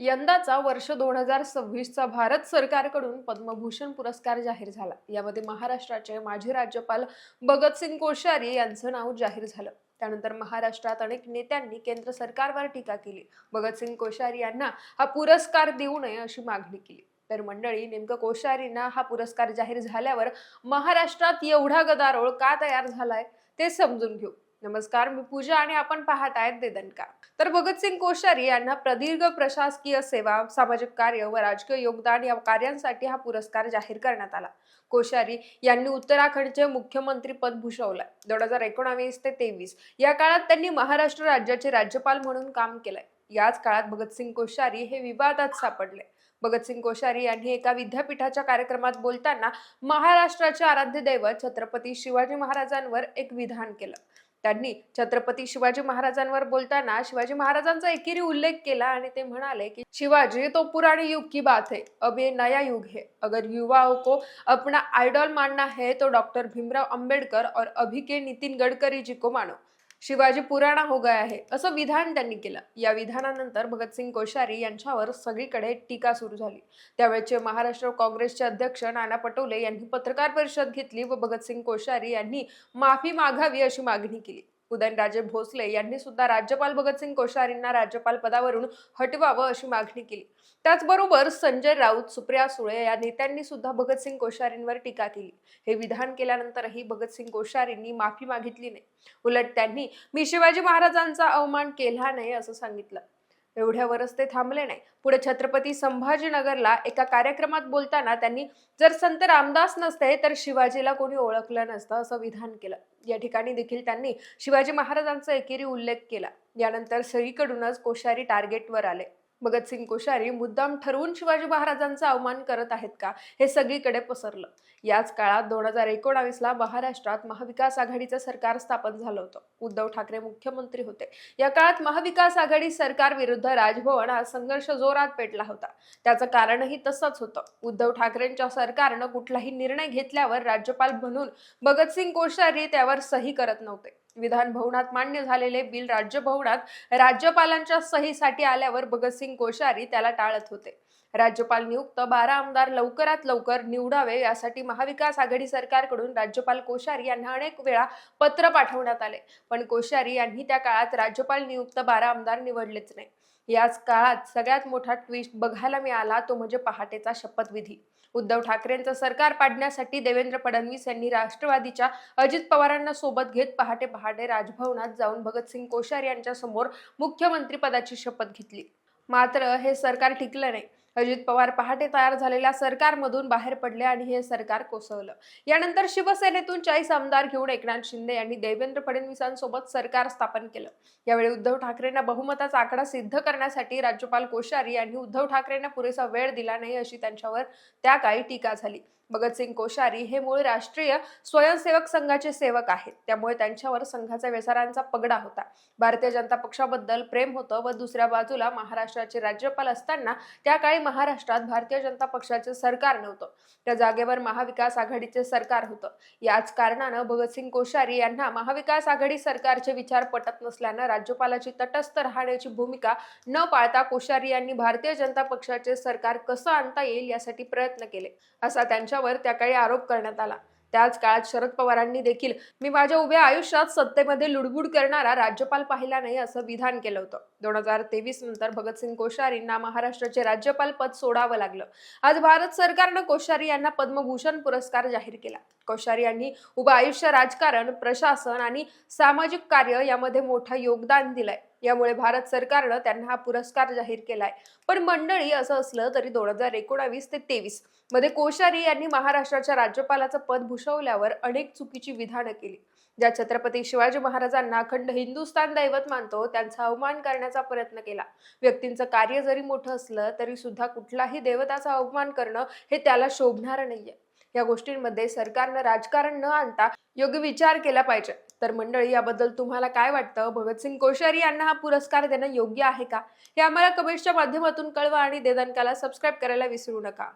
यंदाचा वर्ष दोन हजार सव्वीसचा भारत सरकारकडून पद्मभूषण पुरस्कार जाहीर झाला. यामध्ये महाराष्ट्राचे माजी राज्यपाल भगतसिंग कोश्यारी यांचं नाव जाहीर झालं. त्यानंतर महाराष्ट्रात अनेक नेत्यांनी केंद्र सरकारवर टीका केली. भगतसिंग कोश्यारी यांना हा पुरस्कार देऊ नये अशी मागणी केली. तर मंडळी नेमकं कोश्यारींना हा पुरस्कार जाहीर झाल्यावर महाराष्ट्रात एवढा गदारोळ का तयार झालाय ते समजून घेऊ. नमस्कार मी पूजा आणि आपण पाहत आहेत देदनका तर भगतसिंग कोश्यारी यांना प्रदीर्घ प्रशासकीय सेवा सामाजिक कार्य व राजकीय योगदान या कार्यांसाठी हा पुरस्कार जाहीर करण्यात आला. कोश्यारी यांनी उत्तराखंडचे मुख्यमंत्री पद भूषवलंय. दोन हजार एकोणावीस ते तेवीस या काळात त्यांनी महाराष्ट्र राज्याचे राज्यपाल म्हणून काम केलंय. याच काळात भगतसिंग कोश्यारी हे विवादात सापडले. भगतसिंग कोश्यारी यांनी एका विद्यापीठाच्या कार्यक्रमात बोलताना महाराष्ट्राचे आराध्य दैवत छत्रपती शिवाजी महाराजांवर एक विधान केलं. त्यांनी छत्रपती शिवाजी महाराजांवर बोलताना शिवाजी महाराजांचा एकेरी उल्लेख केला आणि ते म्हणाले की शिवाजी तो पुराने युग की बात है अब ये नया युग है. अगर युवाओं को अपना आइडॉल मानना है तो डॉक्टर भीमराव अंबेडकर और अभी के नितिन गडकरी जी को मानो। शिवाजी पुराणा हो गया आहे असं विधान त्यांनी केलं. या विधानानंतर भगतसिंग कोश्यारी यांच्यावर सगळीकडे टीका सुरू झाली. त्यावेळेचे महाराष्ट्र काँग्रेसचे अध्यक्ष नाना पटोले यांनी पत्रकार परिषद घेतली व भगतसिंग कोश्यारी यांनी माफी मागावी अशी मागणी केली. उदयनराजे भोसले यांनी सुद्धा राज्यपाल भगतसिंग कोश्यारींना राज्यपाल पदावरून हटवावं अशी मागणी केली. त्याचबरोबर संजय राऊत सुप्रिया सुळे या नेत्यांनी सुद्धा भगतसिंग कोश्यारींवर टीका केली. हे विधान केल्यानंतरही भगतसिंग कोश्यारींनी माफी मागितली नाही. उलट त्यांनी मी शिवाजी महाराजांचा अवमान केला नाही असं सांगितलं. एवढ्यावरच ते थांबले नाही. पुढे छत्रपती संभाजीनगरला एका कार्यक्रमात बोलताना त्यांनी जर संत रामदास नसते तर शिवाजीला कोणी ओळखलं नसतं असं विधान केलं. या ठिकाणी देखील त्यांनी शिवाजी महाराजांचा एकेरी उल्लेख केला. यानंतर सगळीकडूनच कोश्यारी टार्गेटवर आले. भगतसिंग कोश्यारी मुद्दाम ठरवून शिवाजी महाराजांचा अवमान करत आहेत का? हे सगळीकडे पसरलं. याच काळात दोन हजार एकोणावीसला महाराष्ट्रात महाविकास आघाडीचं सरकार स्थापन झालं होतं. उद्धव ठाकरे मुख्यमंत्री होते. या काळात महाविकास आघाडी सरकार विरुद्ध राजभवन हा संघर्ष जोरात पेटला होता. त्याचं कारणही तसंच होतं. उद्धव ठाकरेंच्या सरकारनं कुठलाही निर्णय घेतल्यावर राज्यपाल म्हणून भगतसिंग कोश्यारी त्यावर सही करत नव्हते. विधान भवनात मान्य झालेले बिल राज्यभवनात राज्यपालांच्या सहीसाठी आल्यावर भगतसिंग कोश्यारी त्याला टाळत होते. राज्यपाल नियुक्त बारा आमदार लवकरात लवकर निवडावे यासाठी महाविकास आघाडी सरकारकडून राज्यपाल कोश्यारी यांना अनेक वेळा पत्र पाठवण्यात आले. पण कोश्यारी यांनी त्या काळात राज्यपाल नियुक्त बारा आमदार निवडलेच नाही. याच काळात सगळ्यात मोठा ट्विस्ट बघायला मिळाला तो म्हणजे पहाटेचा शपथविधी. उद्धव ठाकरेंचं सरकार पाडण्यासाठी देवेंद्र फडणवीस यांनी राष्ट्रवादीच्या अजित पवारांना सोबत घेत पहाटे पहाटे राजभवनात जाऊन भगतसिंग कोश्यारी यांच्या समोर मुख्यमंत्री पदाची शपथ घेतली. मात्र हे सरकार टिकलं नाही. अजित पवार पहाटे तयार झालेल्या सरकारमधून बाहेर पडले आणि हे सरकार कोसळलं. यानंतर शिवसेनेतून चाळीस आमदार घेऊन एकनाथ शिंदे यांनी देवेंद्र फडणवीसांसोबत सरकार स्थापन केलं. यावेळी उद्धव ठाकरेंना बहुमताचा आकडा सिद्ध करण्यासाठी राज्यपाल कोश्यारी यांनी उद्धव ठाकरेंना पुरेसा वेळ दिला नाही अशी त्यांच्यावर त्या काळी टीका झाली. भगतसिंग कोश्यारी हे मूळ राष्ट्रीय स्वयंसेवक संघाचे सेवक आहेत. त्यामुळे त्यांच्यावर संघाच्या व्यसारांचा पगडा होता. भारतीय जनता पक्षाबद्दल प्रेम होतं व दुसऱ्या बाजूला महाराष्ट्राचे राज्यपाल असताना त्या काळी महाराष्ट्रात भारतीय जनता पक्षाचे सरकार नव्हतं. त्या जागेवर महाविकास आघाडीचे सरकार होतं. याच कारणानं भगतसिंग कोश्यारी यांना महाविकास आघाडी सरकारचे विचार पटत नसल्यानं राज्यपालाची तटस्थ राहण्याची भूमिका न पाळता कोश्यारी यांनी भारतीय जनता पक्षाचे सरकार कसं आणता येईल यासाठी प्रयत्न केले असा त्यांच्यावर त्या काळी आरोप करण्यात आला. त्याच काळात शरद पवारांनी देखील मी माझ्या उभ्या आयुष्यात सत्तेमध्ये लुडबुड करणारा राज्यपाल पाहिला नाही असं विधान केलं होतं. दोन हजार तेवीस नंतर भगतसिंग कोश्यारींना महाराष्ट्राचे राज्यपाल पद सोडावं लागलं. आज भारत सरकारनं कोश्यारी यांना पद्मभूषण पुरस्कार जाहीर केला. कोश्यारी यांनी उभं आयुष्य राजकारण प्रशासन आणि सामाजिक कार्य यामध्ये मोठं योगदान दिलंय. यामुळे भारत सरकारनं त्यांना हा पुरस्कार जाहीर केलाय. पण मंडळी असं असलं तरी दोन हजार एकोणावीस ते तेवीसमध्ये कोश्यारी यांनी महाराष्ट्राच्या राज्यपालाचं पद भूषवल्यावर अनेक चुकीची विधानं केली. ज्या छत्रपती शिवाजी महाराजांना अखंड हिंदुस्थान दैवत मानतो त्यांचा अवमान करण्याचा प्रयत्न केला. व्यक्तींचं कार्य जरी मोठं असलं तरी सुद्धा कुठलाही देवताचा अवमान करणं हे त्याला शोभणार नाहीये. या गोष्टींमध्ये सरकारनं राजकारण न आणता योग्य विचार केला पाहिजे. तर मंडळी याबद्दल तुम्हाला काय वाटतं? भगतसिंग कोश्यारी यांना हा पुरस्कार देणं योग्य आहे का? हे आम्हाला कमेंट्सच्या माध्यमातून कळवा आणि देदानकाला सबस्क्राईब करायला विसरू नका.